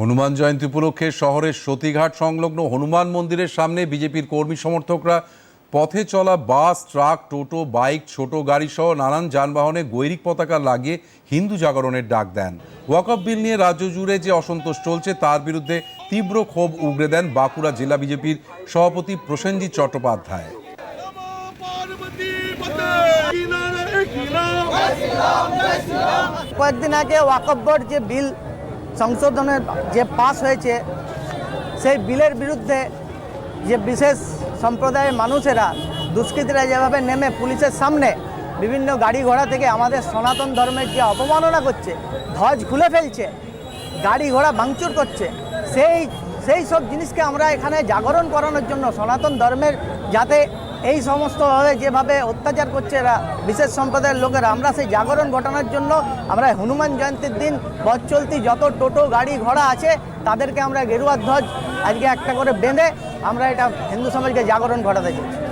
হনুমান জয়ন্তী উপলক্ষে শহরের সতীঘাট সংলগ্ন হনুমান মন্দিরের সামনে বিজেপির কর্মী সমর্থকরা পথে চলা বাস, ট্রাক, টোটো, বাইক, ছোট গাড়ি সহ নানান যানবাহনে গৈরিক পতাকা লাগিয়ে হিন্দু জাগরণের ডাক দেন। ওয়াকফ বিল নিয়ে রাজ্য জুড়ে যে অসন্তোষ চলছে, তার বিরুদ্ধে তীব্র ক্ষোভ উগরে দেন বাঁকুড়া জেলা বিজেপির সভাপতি প্রসেনজিৎ চট্টোপাধ্যায়। কয়েকদিন আগে ওয়াকফ বোর্ড যে বিল সংশোধনের যে পাস হয়েছে, সেই বিলের বিরুদ্ধে যে বিশেষ সম্প্রদায়ের মানুষেরা, দুষ্কৃতীরা যেভাবে নেমে পুলিশের সামনে বিভিন্ন গাড়ি ঘোড়া থেকে আমাদের সনাতন ধর্মের যে অপমাননা করছে, ধ্বজ খুলে ফেলছে, গাড়ি ঘোড়া ভাঙচুর করছে, সেই সেই সব জিনিসকে আমরা এখানে জাগরণ করানোর জন্য সনাতন ধর্মের যাতে এই সমস্তভাবে যেভাবে অত্যাচার করছে এরা, বিশেষ সম্প্রদায়ের লোকেরা, আমরা সেই জাগরণ ঘটানোর জন্য আমরা হনুমান জয়ন্তীর দিন পথ চলতি যত টোটো, গাড়ি, ঘোড়া আছে, তাদেরকে আমরা গেরুয়ার ধ্বজ আজকে একটা করে বেঁধে আমরা এটা হিন্দু সমাজকে জাগরণ ঘটাতে চাইছি